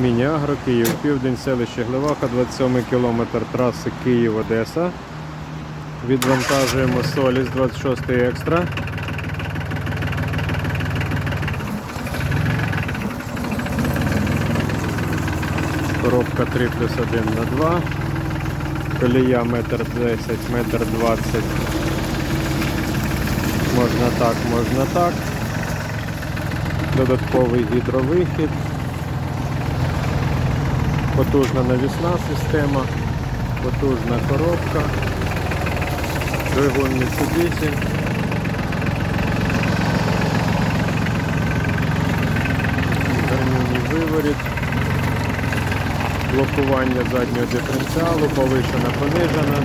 Міні-Агро, Київ, Південь, селище Глеваха, 27 кілометр траси Київ-Одеса. Відвантажуємо соліс 26 екстра. Коробка 3 плюс 1 на 2. Колія метр 10, метр 20. Можна так, можна так. Додатковий гідровихід. Потужна навісна система, потужна коробка, двигун Mitsubishi. Гарнюній виворіт, блокування заднього диференціалу, повишена, понижена,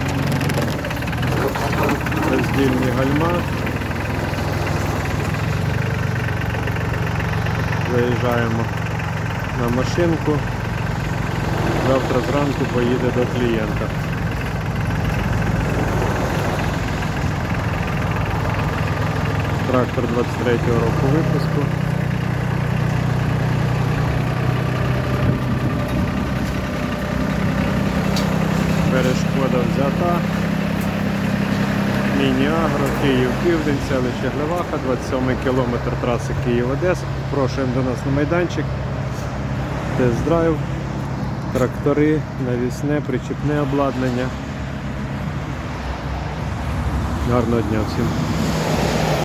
роздільні гальма. Заїжджаємо на машинку. Завтра зранку поїде до клієнта. Трактор 23-го року випуску. Перешкода взята. Міні-Агро, Київ Південь, селище Глеваха, 27 кілометр траси Київ-Одеса. Запрошуємо до нас на майданчик. Тест-драйв, трактори, навісне, причепне обладнання. Гарного дня всім.